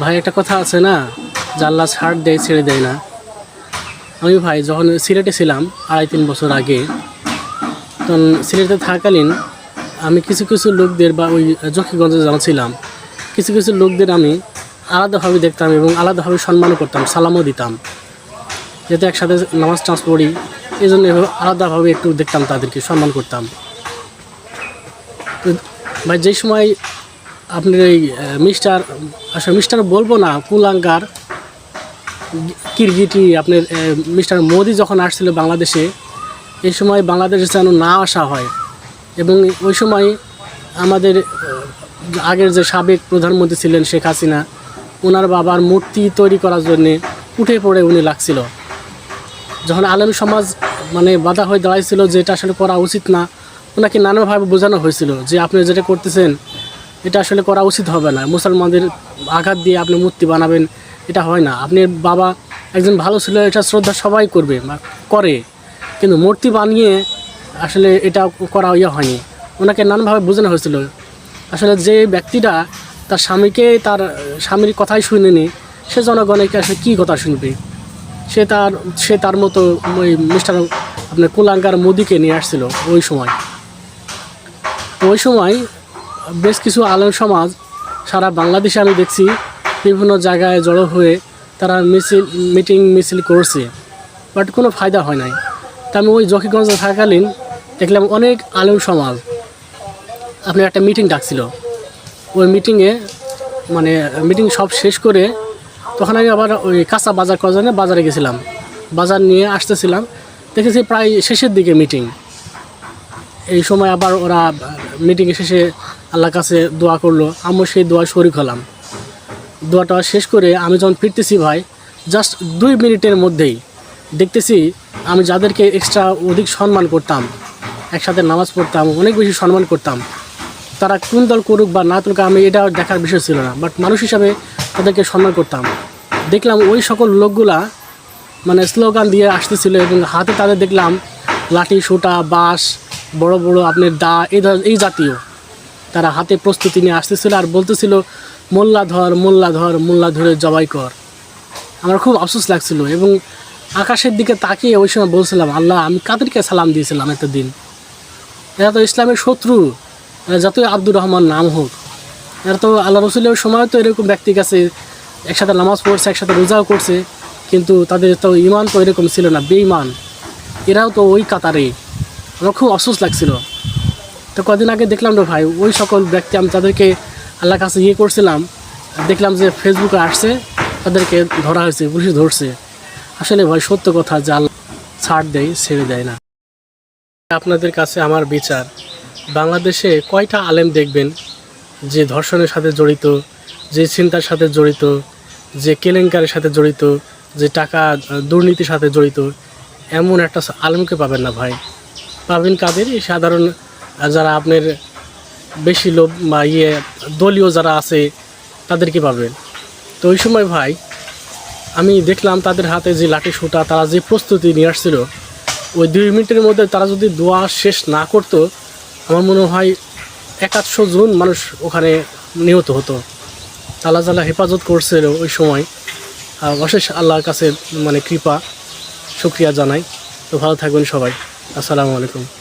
ভাই, একটা কথা আছে না? আল্লাহ ছাড় দেয় ছেড়ে দেয় না। আমি ভাই, যখন সিলেটে ছিলাম আড়াই তিন বছর আগে, তখন সিলেটে থাকালীন আমি কিছু কিছু লোকদের বা ওই জকিগঞ্জে যখন ছিলাম, কিছু কিছু লোকদের আমি আলাদাভাবে দেখতাম এবং আলাদাভাবে সম্মানও করতাম, সালামও দিতাম। যাতে একসাথে নামাজ টামাজ পড়ি, এই জন্য আলাদাভাবে একটু দেখতাম তাদেরকে, সম্মান করতাম। ভাই যে সময় আপনার এই মিস্টার আসলে মিস্টার বলব না, কুলাঙ্গার, কিরগিটি, আপনার মিস্টার মোদি যখন আসছিল বাংলাদেশে, এই সময় বাংলাদেশে যেন না আসা হয়। এবং ওই সময় আমাদের আগের যে সাবেক প্রধানমন্ত্রী ছিলেন শেখ হাসিনা ওনার বাবার মূর্তি তৈরি করার জন্যে উঠে পড়ে উনি লাগছিল। যখন আলেম সমাজ মানে বাধা হয়ে দাঁড়াইছিল যে এটা আসলে করা উচিত না ওনাকে নানাভাবে বোঝানো হয়েছিল যে আপনি যেটা করতেছেন এটা আসলে করা উচিত হবে না। মুসলমানদের আঘাত দিয়ে আপনি মূর্তি বানাবেন, এটা হয় না। আপনি বাবা একজন ভালো ছিল, এটা শ্রদ্ধা সবাই করবে বা করে। কিন্তু মূর্তি বানিয়ে আসলে এটা করা ইয়ে হয়নি। ওনাকে নানানভাবে বোঝানো হয়েছিল। আসলে যে ব্যক্তিটা তার স্বামীকে তার স্বামীর কথাই শুনেনি সে জনগণকে আসলে কী কথা শুনবে? সে তার সে তার মতো ওই মিস্টার আপনার কুলাঙ্কার মোদিকে নিয়ে আসছিল ওই সময়। ওই সময় বেশ কিছু আলেম সমাজ সারা বাংলাদেশে আমি দেখছি বিভিন্ন জায়গায় জড়ো হয়ে তারা মিছিল, মিটিং, মিছিল করছে। বাট কোনো ফায়দা হয় নাই। তা আমি ওই জকিগঞ্জে থাকালীন দেখলাম অনেক আলেম সমাজ। আপনার একটা মিটিং ডাকছিল। ওই মিটিংয়ে মানে মিটিং সব শেষ করে তখন আমি আবার ওই কাঁচা বাজার করার জন্য বাজারে গেছিলাম। বাজার নিয়ে আসতেছিলাম। দেখেছি প্রায় শেষের দিকে মিটিং। এই সময় আবার ওরা মিটিংয়ে শেষে আল্লাহর কাছে দোয়া করল আমিও সেই দোয়া শরিক হলাম। দোয়াটা শেষ করে আমি যখন ফিরতেছি ভাই জাস্ট দুই মিনিটের মধ্যেই দেখতেছি আমি যাদেরকে এক্সট্রা অধিক সম্মান করতাম, একসাথে নামাজ পড়তাম, অনেক বেশি সম্মান করতাম, তারা কোন দল করুক বা না তুলুক আমি এটা দেখার বিষয় ছিল না বাট মানুষ হিসাবে তাদেরকে সম্মান করতাম। দেখলাম ওই সকল লোকগুলা মানে স্লোগান দিয়ে আসতেছিল এবং হাতে তাদের দেখলাম লাঠি, সোটা, বাঁশ, বড় বড় আপনার দা, এই এই জাতীয়। তারা হাতে প্রস্তুতি নিয়ে আসতেছিল আর বলতেছিল, মোল্লা ধর মোল্লা ধর, মোল্লা ধরে জবাই কর। আমার খুব আফসোস লাগছিল এবং আকাশের দিকে তাকিয়ে ওই সময় বলছিলাম, আল্লাহ, আমি কাদেরকে সালাম দিয়েছিলাম একটা দিন? এরা তো ইসলামের শত্রু। যতই আব্দুর রহমান নাম হোক, এরা তো আল্লাহ রসুলের সময় তো এরকম ব্যক্তি কাছে একসাথে নামাজ পড়ছে, একসাথে রোজাও করছে, কিন্তু তাদের তো ইমান তো এরকম ছিল না, বেঈমান। এরাও তো ওই কাতারে আমার খুব অফসোস লাগছিল। তো কদিন আগে দেখলাম রে ভাই, ওই সকল ব্যক্তি আমি তাদেরকে আল্লাহর কাছে ইয়ে করছিলাম, দেখলাম যে ফেসবুকে আসছে, তাদেরকে ধরা হয়েছে, পুলিশ ধরছে। আসলে ভাই, সত্য কথা জাল ছাড় দেয়, ছেড়ে দেয় না। আপনাদের কাছে আমার বিচার। বাংলাদেশে কয়টা আলেম দেখবেন যে ধর্ষণের সাথে জড়িত, যে চিন্তার সাথে জড়িত, যে কেলেঙ্কারের সাথে জড়িত, যে টাকা, দুর্নীতির সাথে জড়িত? এমন একটা আলেমকে পাবেন না ভাই। পাবেন কাদের সাধারণ যারা আপনার বেশি লোভ বা ইয়ে দলীয় যারা আছে তাদেরকে পাবেন তো ওই সময় ভাই, আমি দেখলাম তাদের হাতে যে লাঠি সুটা তারা যে প্রস্তুতি নিয়ে আসছিল, ওই দুই মিনিটের মধ্যে তারা যদি দোয়া শেষ না করতো, আমার মনে হয় একাশশো জন মানুষ ওখানে নিহত হতো। তালা হেফাজত করছিল ওই সময়। অশেষ আল্লাহর কাছে মানে কৃপা, শুক্রিয়া জানাই। তো ভালো থাকবেন সবাই। আসসালামু আলাইকুম।